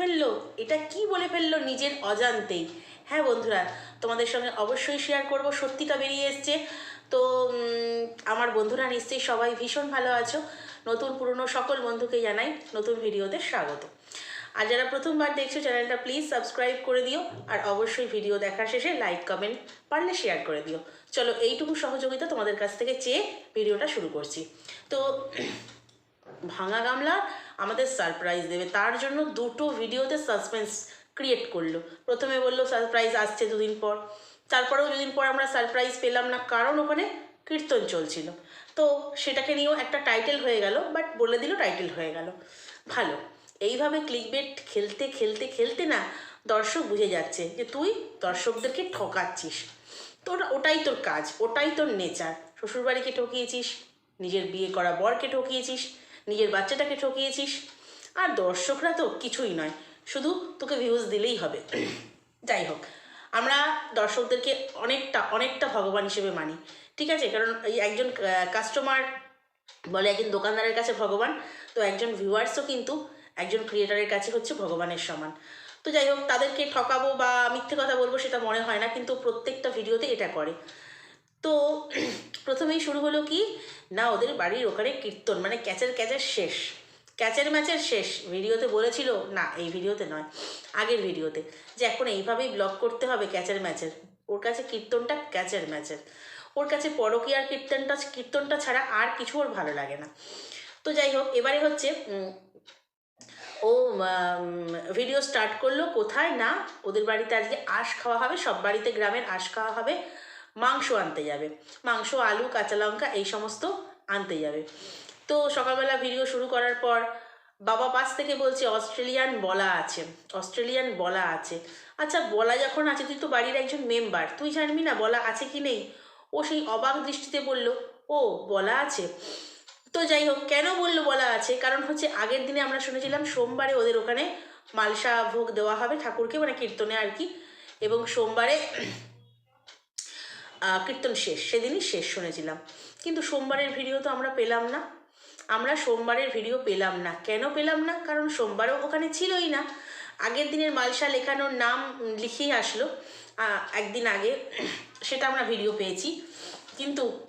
ফেলল? এটা কি বলে ফেলল নিজের অজান্তেই? হ্যাঁ বন্ধুরা, তোমাদের সঙ্গে অবশ্যই শেয়ার করব। সত্যিটা বেরিয়ে এসছে। তো আমার বন্ধুরা নিশ্চয়ই সবাই ভীষণ ভালো আছো। নতুন পুরনো সকল বন্ধুকে জানাই নতুন ভিডিওতে স্বাগত। আর যারা প্রথমবার দেখছ চ্যানেলটা প্লিজ সাবস্ক্রাইব করে দিও। আর অবশ্যই ভিডিও দেখার শেষে লাইক কমেন্ট পারলে শেয়ার করে দিও। চলো, এইটুকু সহযোগিতা তোমাদের কাছ থেকে চেয়ে ভিডিওটা শুরু করছি। তো ভাঙা গামলা আমাদের সারপ্রাইজ দেবে। তার জন্য দুটো ভিডিওতে সাসপেন্স ক্রিয়েট করল। প্রথমে বলল সারপ্রাইজ আসছে দুদিন পর। তারপরেও দুদিন পর আমরা সারপ্রাইজ পেলাম না, কারণ ওখানে কীর্তন চলছিল। তো সেটাকে নিয়েও একটা টাইটেল হয়ে গেল বাট বলে দিল টাইটেল হয়ে গেল। ভালো। এইভাবে ক্লিক ক্লিকবেট খেলতে খেলতে খেলতে না দর্শক বুঝে যাচ্ছে যে তুই দর্শকদেরকে ঠকাচ্ছিস। তোর, ওটাই তোর কাজ, ওটাই তোর নেচার শ্বশুরবাড়িকে ঠকিয়েছিস, নিজের বিয়ে করা বরকে ঠকিয়েছিস নিজের বাচ্চাটাকে ঠকিয়েছিস? আর দর্শকরা তো কিছুই নয়, শুধু তোকে ভিউজ দিলেই হবে। যাই হোক, আমরা দর্শকদেরকে অনেকটা অনেকটা ভগবান হিসেবে মানি, ঠিক আছে? কারণ একজন কাস্টমার বলে একজন দোকানদারের কাছে ভগবান, তো একজন ভিউয়ার্সও কিন্তু একজন ক্রিয়েটারের কাছে হচ্ছে ভগবানের সমান। তো যাই হোক, তাদেরকে ঠকাবো বা মিথ্যে কথা বলব সেটা মনে হয় না, কিন্তু প্রত্যেকটা ভিডিওতে এটা করে। তো প্রথমেই শুরু হলো কি? না, ওদের বাড়ির ওখানে কীর্তন মানে ক্যাচের ক্যাচের শেষ। ক্যাচের ম্যাচের শেষ। ভিডিওতে বলেছিল, না, এই ভিডিওতে নয়, আগের ভিডিওতে, যে এখন এইভাবেই ব্লগ করতে হবে ক্যাচের ম্যাচের। ওর কাছে কীর্তনটা ক্যাচের ম্যাচের। ওর কাছে পরকীয়ার কীর্তনটা কীর্তনটা ছাড়া আর কিছু ওর ভালো লাগে না। তো যাই হোক, এবারে হচ্ছে ও ভিডিও স্টার্ট করল কোথায় না? ওদের বাড়িতে আজকে আঁশ খাওয়া হবে, সব বাড়িতে গ্রামের আঁশ খাওয়া হবে। মাংস আনতে যাবে। মাংস, আলু, কাঁচা লঙ্কা এই সমস্ত আনতে যাবে। তো সকালবেলা ভিডিও শুরু করার পর বাবা পাশ থেকে বলছে, অস্ট্রেলিয়ান বলা আছে, অস্ট্রেলিয়ান বলা আছে। আচ্ছা বলা যখন আছে, তুই তো বাড়ির একজন মেম্বার তুই জানবি না বলা আছে কি নেই? ও সেই অবাক দৃষ্টিতে বলল, ও, বলা আছে? তো যাই হোক, কেন বলল বলা আছে? কারণ হচ্ছে আগের দিনে আমরা শুনেছিলাম সোমবারে ওদের ওখানে মালসা ভোগ দেওয়া হবে ঠাকুরকে মানে কীর্তনে আর কি। এবং সোমবারে কীর্তন শেষ, সেদিনই শেষ শুনেছিলাম। কিন্তু সোমবারের ভিডিও তো আমরা পেলাম না। আমরা সোমবারের ভিডিও পেলাম না। কেন পেলাম না? কারণ সোমবারও ওখানে ছিলই না। আগের দিনের মালসা লেখানোর নাম লিখেই আসলো। একদিন আগে সেটা আমরা ভিডিও পেয়েছি। কিন্তু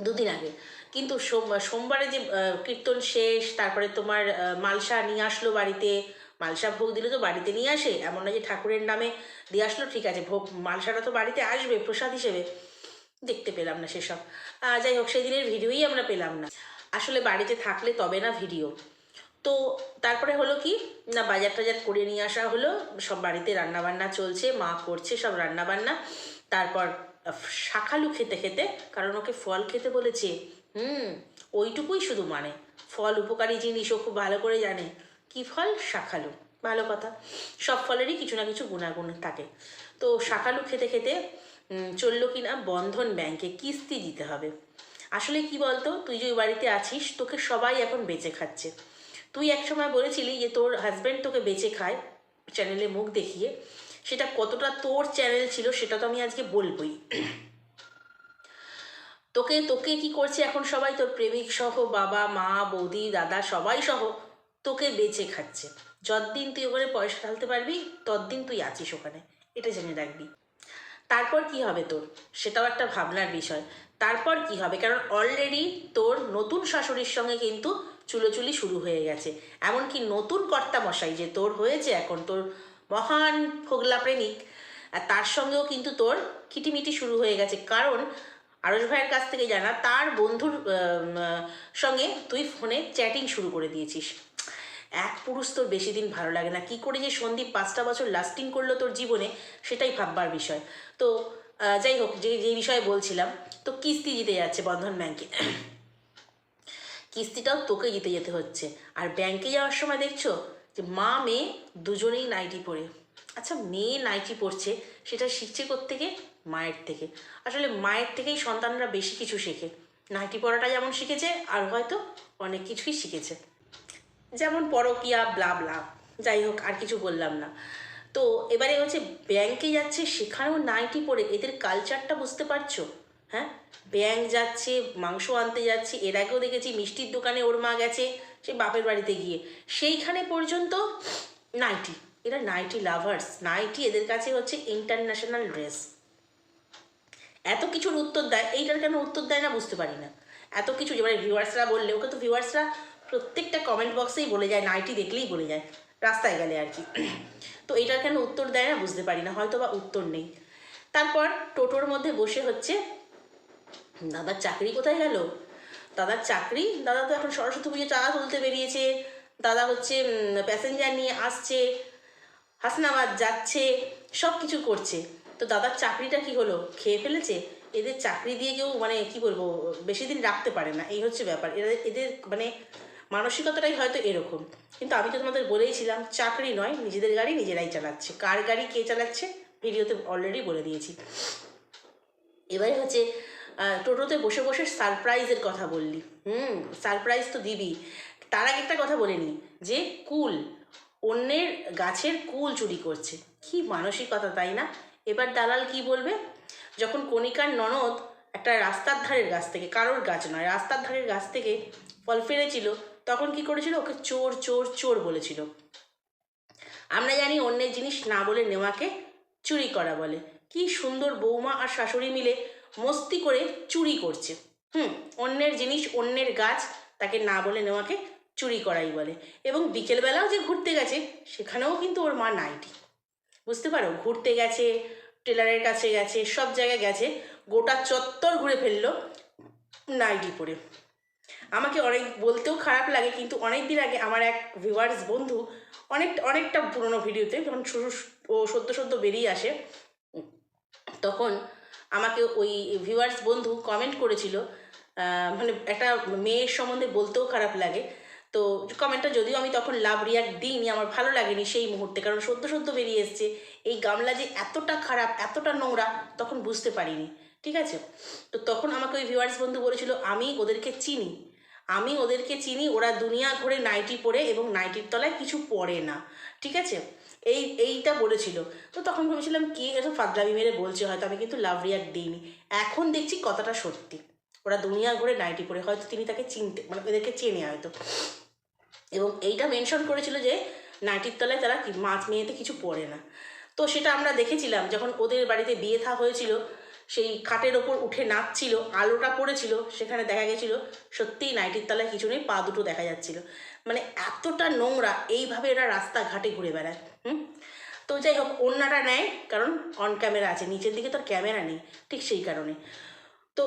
দুদিন আগে। কিন্তু সোম- সোমবারে যে কীর্তন শেষ, তারপরে তোমার মালসা নিয়ে আসলো বাড়িতে। মালসা ভোগ দিলে তো বাড়িতে নিয়ে আসে। এমন না যে ঠাকুরের নামে দিয়ে আসলো, ঠিক আছে, ভোগ মালসাটা তো বাড়িতে আসবে প্রসাদ হিসেবে। দেখতে পেলাম না সেসব। যাই হোক, সেদিনের ভিডিওই আমরা পেলাম না। আসলে বাড়িতে থাকলে তবে না ভিডিও। তো তারপরে হলো কি, না বাজার টাজার করে নিয়ে আসা হলো। সব বাড়িতে রান্নাবান্না চলছে, মা করছে সব রান্নাবান্না। তারপর শাকালু খেতে খেতে, কারণ ওকে ফল খেতে বলেছে, হুম, ওইটুকুই শুধু মানে। ফল উপকারী জিনিস ও খুব ভালো করে জানে। কি ফল? শাকালু। ভালো কথা। সব ফলেরই কিছু না কিছু গুণাগুণ থাকে। তো শাকালু খেতে খেতে চলল কি না বন্ধন ব্যাংকে কিস্তি দিতে হবে। আসলে কি বলতো? তুই যে বাড়িতে আছিস, তোকে সবাই এখন বেঁচে খাচ্ছে। তুই একসময় বলেছিলি যে তোর হাজব্যান্ড তোকে বেঁচে খায় চ্যানেলে মুখ দেখিয়ে। সেটা কতটা তোর চ্যানেল ছিল সেটা তো আমি আজকে বলবই। তোকে তোকে কি করছে এখন সবাই? তোর প্রেমিক সহ বাবা, মা, বৌদি, দাদা সবাই সহ। তোকে বেঁচে খাচ্ছে। যতদিন তুই ওখানে পয়সা ঢালতে পারবি, ততদিন তুই আছিস ওখানে। এটা জেনে রাখবি। তারপর কি হবে তোর? সেটাও একটা ভাবনার বিষয়। তারপর কি হবে? কারণ অলরেডি তোর নতুন শাশুড়ির সঙ্গে কিন্তু চুলোচুলি শুরু হয়ে গেছে। এমনকি নতুন কর্তা মশাই যে তোর হয়েছে এখন, তোর মহান ফোগলা প্রেমিক, আর তার সঙ্গেও কিন্তু তোর কিটিমিটি শুরু হয়ে গেছে। কারণ আরস ভাইয়ের কাছ থেকে জানা, তার বন্ধুর সঙ্গে তুই ফোনে চ্যাটিং শুরু করে দিয়েছিস। এক পুরুষ তোর বেশি দিন ভালো লাগে না। কি করে যে সন্দীপ পাঁচটা বছর লাস্টিং করল তোর জীবনে, সেটাই ভাববার বিষয়। তো যাই হোক, যে যে বিষয়ে বলছিলাম, তো কিস্তি জিতে যাচ্ছে বন্ধন ব্যাংকে। কিস্তিটাও তোকে জিতে যেতে হচ্ছে। আর ব্যাংকে যাওয়ার সময় দেখছ যে মা, মেয়ে দুজনেই নাইটি পরে। আচ্ছা মেয়ে নাইটি পরছে, সেটা শিখছে থেকে মায়ের থেকে। আসলে মায়ের থেকেই সন্তানরা বেশি কিছু শেখে। নাইটি পরাটা যেমন শিখেছে, আর হয়তো অনেক কিছুই শিখেছে। যেমন পরকিয়া ব্লা ব্লা যাই হোক, আর কিছু বললাম না। তো এবারে হচ্ছে ব্যাংকে যাচ্ছে, সেখানেও নাইটি পরে, এদের কালচারটা বুঝতে পারছ? হ্যাঁ? ব্যাংক যাচ্ছে, মাংস আনতে যাচ্ছে, এর আগেও দেখেছি মিষ্টির দোকানে ওর মা গেছে, সে বাপের বাড়িতে গিয়ে। সেইখানে পর্যন্ত নাইটি এরা নাইটি লাভার্স নাইটি এদের কাছে হচ্ছে ইন্টারন্যাশনাল ড্রেস এত কিছুর উত্তর দেয়, এইটার কেন উত্তর দেয় না বুঝতে পারি না। এত কিছু, এবারে ভিউয়ার্সরা বললে, ওকে তো ভিউয়ার্সরা প্রত্যেকটা কমেন্ট বক্সেই বলে যায় নাইটি দেখলেই বলে যায়। রাস্তায় গেলে আর কি। তো এইটার কেন উত্তর দেয় না বুঝতে পারি না হয়তো বা উত্তর নেই। তারপর টোটোর মধ্যে বসে হচ্ছে, দাদার চাকরি কোথায় গেল? দাদার চাকরি? দাদা তো এখন সরস্বতী পুজো চাঁদা তুলতে বেরিয়েছে। দাদা হচ্ছে প্যাসেঞ্জার নিয়ে আসছে, হাসনাবাদ যাচ্ছে সব কিছু করছে। তো দাদার চাকরিটা কি হলো? খেয়ে ফেলেছে? এদের চাকরি দিয়ে কেউ মানে কি বলব, বেশি দিন রাখতে পারে না। এই হচ্ছে ব্যাপার। এদের এদের মানে মানসিকতাটাই হয়তো এরকম। কিন্তু আমি তো তোমাদের বলেইছিলাম, চাকরি নয়, নিজেদের গাড়ি নিজেরাই চালাচ্ছে। কার গাড়ি কে চালাচ্ছে, ভিডিওতে অলরেডি বলে দিয়েছি। এবারে হচ্ছে টোটোতে বসে বসে সারপ্রাইজের কথা বললি। হুম সারপ্রাইজ তো দিবি। তার আগে একটা কথা বলে নি, যে কুল, অন্যের গাছের কুল চুরি করছে। কি মানসিকতা, তাই না? এবার দালাল কি বলবে? যখন কণিকার ননদ একটা রাস্তার ধারের গাছ থেকে, কারোর গাছ নয়, রাস্তার ধারের গাছ থেকে ফল ফেলেছিল তখন কি করেছিল? ওকে চোর চোর চোর বলেছিল। আমরা জানি অন্যের জিনিস না বলে নেওয়াকে চুরি করা বলে। কি সুন্দর বৌমা আর শাশুড়ি মিলে মস্তি করে চুরি করছে। হুম, অন্যের জিনিস, অন্যের গাছ তাকে না বলে নেওয়াকে চুরি করাই বলে। এবং বিকেলবেলাও যে ঘুরতে গেছে, সেখানেও কিন্তু ওর মা নাইটি বুঝতে পারো? ঘুরতে গেছে, টেলারের কাছে গেছে, সব জায়গায় গেছে, গোটা চত্বর ঘুরে ফেলল নাইটি পরে। আমাকে অনেক বলতেও খারাপ লাগে, কিন্তু অনেক দিন আগে আমার এক ভিউয়ার্স বন্ধু অনেক, অনেকটা পুরোনো ভিডিওতে যখন শুরু, ও সদ্য সদ্য বেরিয়ে আসে, তখন আমাকে ওই ভিউয়ার্স বন্ধু কমেন্ট করেছিল মানে একটা মেয়ের সম্বন্ধে বলতেও খারাপ লাগে। তো কমেন্টটা যদিও আমি তখন লাভ রিয়াক্ট দিইনি, আমার ভালো লাগেনি সেই মুহূর্তে, কারণ সদ্য সদ্য বেরিয়ে এসছে, এই গামলা যে এতটা খারাপ, এতটা নোংরা, তখন বুঝতে পারিনি, ঠিক আছে? তো তখন আমাকে ওই ভিউয়ার্স বন্ধু বলেছিল, আমি ওদেরকে চিনি। আমি ওদেরকে চিনি, ওরা দুনিয়া ঘুরে নাইটি পরে এবং নাইটির তলায় কিছু পরে না, ঠিক আছে? এই, এইটা বলেছিল। তো তখন ভেবেছিলাম, কে এত ফাদলামি মেরে বলছে? হয়তো আমি কিন্তু লাভ রিয়াক্ট দিইনি। এখন দেখছি কথাটা সত্যি। ওরা দুনিয়া ঘুরে নাইটি পরে, হয়তো তিনি তাকে চিনতে মানে এদেরকে চেনে হয়তো। এবং এইটা মেনশন করেছিল যে, নাইটির তলায় তারা মাছ মেয়েতে কিছু পড়ে না। তো সেটা আমরা দেখেছিলাম, যখন ওদের বাড়িতে বিয়ে থা হয়েছিল সেই খাটের ওপর উঠে নাচছিল, আলোটা পড়েছিল, সেখানে দেখা গেছিল সত্যিই নাইটির তলায় কিছু নেই, পা দুটো দেখা যাচ্ছিল। মানে এতটা নোংরা, এইভাবে এরা রাস্তাঘাটে ঘুরে বেড়ায়, হুম? তো যাই হোক অন্যটা নেয়, কারণ অন ক্যামেরা আছে, নিচের দিকে তো ক্যামেরা নেই, ঠিক সেই কারণে। তো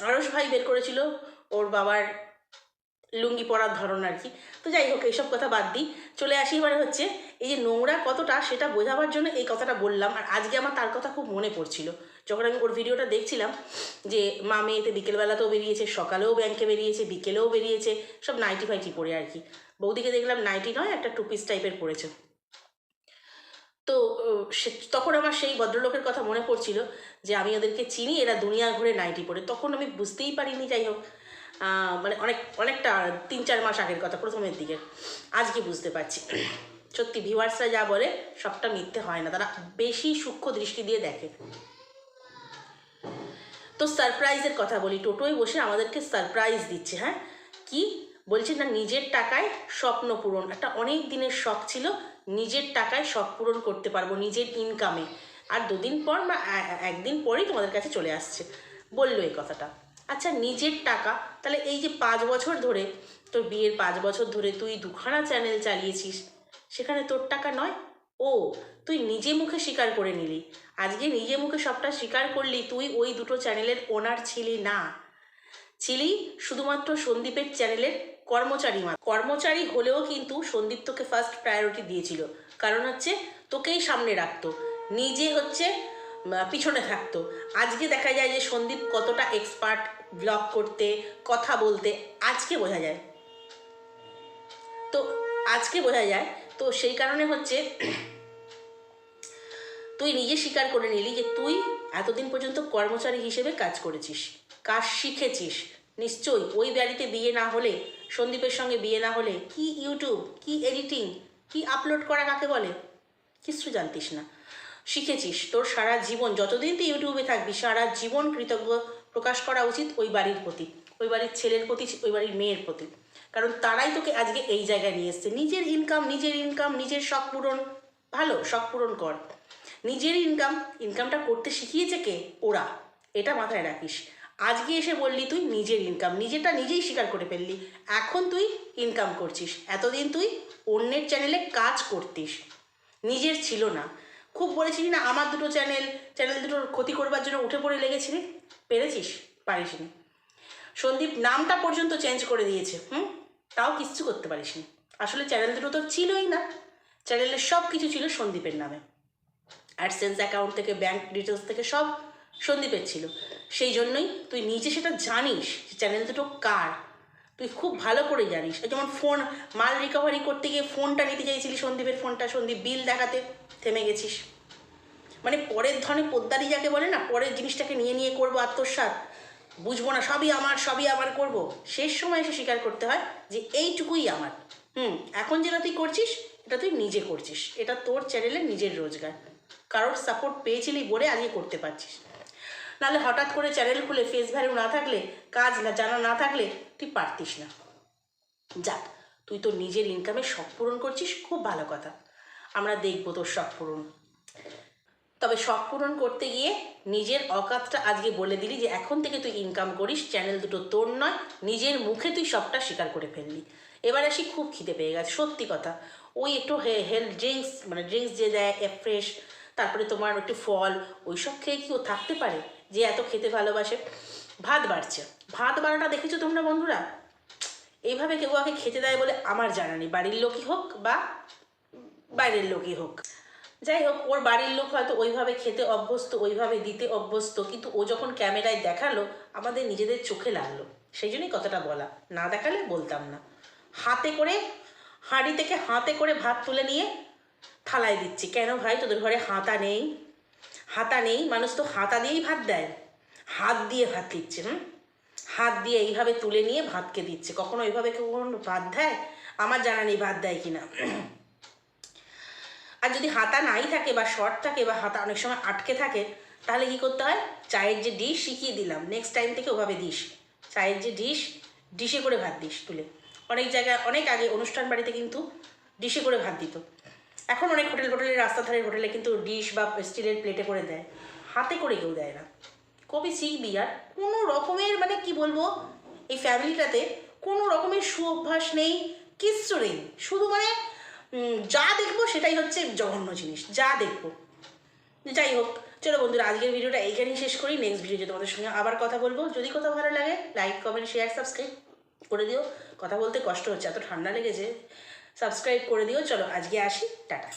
আরস ভাই বের করেছিল, ওর বাবার লুঙ্গি পরার ধরন আর কি। তো যাই হোক, এইসব কথা বাদ দিই, চলে আসি এবারে হচ্ছে এই যে নোংরা কতটা সেটা বোঝাবার জন্য এই কথাটা বললাম। আর আজকে আমার তার কথা খুব মনে পড়ছিল। যখন আমি ওর ভিডিওটা দেখছিলাম যে, মা মেয়েতে বিকেলবেলাতেও বেরিয়েছে, সকালেও ব্যাংকে বেরিয়েছে, বিকেলেও বেরিয়েছে, সব নাইটি ফাইটি পরে আর কি। বৌদিকে দেখলাম নাইটি নয়, একটা টু পিস টাইপের পরেছে তো সে, তখন আমার সেই ভদ্রলোকের কথা মনে পড়ছিল যে, আমি ওদেরকে চিনি, এরা দুনিয়া ঘুরে নাইটি পরে তখন আমি বুঝতেই পারিনি, যাই হোক। মানে অনেক, অনেকটা তিন চার মাস আগের কথা, প্রথমের দিকে। আজকে বুঝতে পারছি। সত্যি ভিউয়ার্সরা যা বলে সবটা মিথ্যে হয় না, তারা বেশি সূক্ষ্ম দৃষ্টি দিয়ে দেখে। তো সারপ্রাইজের কথা বলি, টোটোয় বসে আমাদেরকে সারপ্রাইজ দিচ্ছে হ্যাঁ? কি? বলছে না, নিজের টাকায় স্বপ্ন পূরণ। একটা অনেক দিনের শখ ছিল, নিজের টাকায় শখ পূরণ করতে পারব, নিজের ইনকামে আর দুদিন পর বা একদিন পরেই তোমাদের কাছে চলে আসছে। বলল এই কথাটা। আচ্ছা নিজের টাকা, তাহলে এই যে পাঁচ বছর ধরে, তোর বিয়ের পাঁচ বছর ধরে তুই দুখানা চ্যানেল চালিয়েছিস সেখানে তোর টাকা নয়? ও, তুই নিজে মুখে স্বীকার করে নিলি। আজকে নিজে মুখে সবটা স্বীকার করলি, তুই ওই দুটো চ্যানেলের ওনার ছিলি না। ছিলি শুধুমাত্র সন্দীপের চ্যানেলের কর্মচারী মা কর্মচারী হলেও কিন্তু সন্দীপ তোকে ফার্স্ট প্রায়োরিটি দিয়েছিল। কারণ হচ্ছে তোকেই সামনে রাখতো। নিজে হচ্ছে পিছনে থাকতো। আজকে দেখা যায় যে সন্দীপ কতটা এক্সপার্ট ব্লগ করতে, কথা বলতে, আজকে বোঝা যায়। তো আজকে বোঝা যায় তো সেই কারণে হচ্ছে তুই নিজে স্বীকার করে নিলি যে তুই এতদিন পর্যন্ত কর্মচারী হিসেবে কাজ করেছিস, কাজ শিখেছিস। নিশ্চয়ই ওই বাড়িতে বিয়ে না হলে, সন্দীপের সঙ্গে বিয়ে না হলে কি ইউটিউব, কি এডিটিং, কি আপলোড করা কাকে বলে? কিছু জানতিস না। শিখেছিস তোর সারা জীবন, যতদিন তুই ইউটিউবে থাকবি, সারা জীবন কৃতজ্ঞ প্রকাশ করা উচিত ওই বাড়ির প্রতি, ওই বাড়ির ছেলের প্রতি, ওই বাড়ির মেয়ের প্রতি। কারণ তারাই তোকে আজকে এই জায়গায় নিয়ে এসছে। নিজের ইনকাম নিজের ইনকাম নিজের শখ পূরণ। ভালো, শখ পূরণ কর। নিজের ইনকাম ইনকামটা করতে শিখিয়েছে কে? ওরা। এটা মাথায় রাখিস। আজকে এসে বললি তুই নিজের ইনকাম নিজেরটা নিজেই স্বীকার করে ফেললি। এখন তুই ইনকাম করছিস। এতদিন তুই অন্যের চ্যানেলে কাজ করতিস। নিজের ছিল না। খুব বলেছিলি না, আমার দুটো চ্যানেল চ্যানেল দুটোর ক্ষতি করবার জন্য উঠে পড়ে লেগেছিলি পেরেছিস? পারিসনি সন্দীপ নামটা পর্যন্ত চেঞ্জ করে দিয়েছে, হুম? তাও কিচ্ছু করতে পারিসনি। আসলে চ্যানেল দুটো তো ছিলই না। চ্যানেলের সব কিছু ছিল সন্দীপের নামে। অ্যাডসেন্স অ্যাকাউন্ট থেকে ব্যাংক ডিটেলস থেকে সব সন্দীপের ছিল। সেই জন্যই তুই নিজে সেটা জানিস যে চ্যানেল দুটো কার। তুই খুব ভালো করে জানিস। যেমন ফোন মাল রিকভারি করতে গিয়ে ফোনটা নিতে চাইছিলি সন্দীপের ফোনটা সন্দীপ বিল দেখাতে থেমে গেছিস। মানে পরের ধনে পোদ্দারি যাকে বলে না, পরের জিনিসটাকে নিয়ে নিয়ে করব আত্মসাৎ। বুঝব না, সবই আমার সবই আমার করব। শেষ সময় এসে স্বীকার করতে হয় যে এইটুকুই আমার। হুম, এখন যেটা তুই করছিস, এটা তুই নিজে করছিস। এটা তোর চ্যানেলের নিজের রোজগার। কারোর সাপোর্ট পেয়েছিলি বলে আজকে করতে পারছিস। নাহলে হঠাৎ করে চ্যানেল খুলে ফেস ভ্যালু না থাকলে, কাজ না, জানা না থাকলে তুই পারতিস না। যাক, তুই তোর নিজের ইনকামে শখ পূরণ করছিস, খুব ভালো কথা। আমরা দেখব তোর শখ পূরণ। তবে শখ পূরণ করতে গিয়ে নিজের অকাতটা আজকে বলে দিলি যে এখন থেকে তুই ইনকাম করিস চ্যানেল দুটো তোর নয়, নিজের মুখে তুই সবটা স্বীকার করে ফেললি। এবার আসি খুব খিদে পেয়ে গেছে, সত্যি কথা। ওই একটু হেলথ ড্রিঙ্কস মানে ড্রিঙ্কস যে দেয় ফ্রেশ তারপরে তোমার একটু ফল, ওইসব খেয়ে কি ও থাকতে পারে যে এত খেতে ভালোবাসে? ভাত বাড়ছে। ভাত বাড়াটা দেখেছ তোমরা বন্ধুরা? এইভাবে কেউ আগে খেতে দেয় বলে আমার জানা নেই, বাড়ির লোকই হোক বা বাইরের লোকই হোক। যাই হোক, ওর বাড়ির লোক হয়তো ওইভাবে খেতে অভ্যস্ত, ওইভাবে দিতে অভ্যস্ত, কিন্তু ও যখন ক্যামেরায় দেখাল, আমাদের নিজেদের চোখে লাগল। সেই জন্যই কথাটা বলা। না দেখালে বলতাম না। হাতে করে, হাঁড়ি থেকে হাতে করে ভাত তুলে নিয়ে থালায় দিচ্ছি। কেন ভাই? তোদের ঘরে হাতা নেই? হাতা নেই? মানুষ তো হাতা দিয়েই ভাত দেয়। হাত দিয়ে ভাত দিচ্ছে, হুম? হাত দিয়ে এইভাবে তুলে নিয়ে ভাতকে দিচ্ছে। কখনো এইভাবে কেউ কখনো ভাত দেয়? আমার জানা নেই ভাত দেয় কিনা। আর যদি হাতা নাই থাকে বা শর্ট থাকে বা হাতা অনেক সময় আটকে থাকে, তাহলে কি করতে হয়? চায়ের যে ডিশ শিখিয়ে দিলাম। নেক্সট টাইম থেকে ওভাবে দিস। চায়ের যে ডিশ ডিশে করে ভাত দিস তুলে। অনেক জায়গায়, অনেক আগে অনুষ্ঠান বাড়িতে কিন্তু ডিশে করে ভাত দিত। এখন অনেক হোটেল হোটেলের রাস্তা ধারের হোটেলে কিন্তু ডিশ বা স্টিলের প্লেটে করে দেয়। হাতে করে কেউ দেয় না। কবি শিখবি আর? কোনো রকমের মানে কি বলব? এই ফ্যামিলিটাতে কোনো রকমের সুঅভ্যাস নেই, কিচ্ছু নেই। শুধু মানে যা দেখব সেটাই হচ্ছে জঘন্য জিনিস, যা দেখব। যাই হোক, চলো বন্ধুরা, আজকের ভিডিওটা এইখানেই শেষ করি। নেক্সট ভিডিওতে তোমাদের সঙ্গে আবার কথা বলব। যদি কথা ভালো লাগে লাইক কমেন্ট শেয়ার সাবস্ক্রাইব করে দিও। কথা বলতে কষ্ট হচ্ছে, এত ঠান্ডা লেগেছে। সাবস্ক্রাইব করে দিও। চলো, আজকে আসি। টাটা।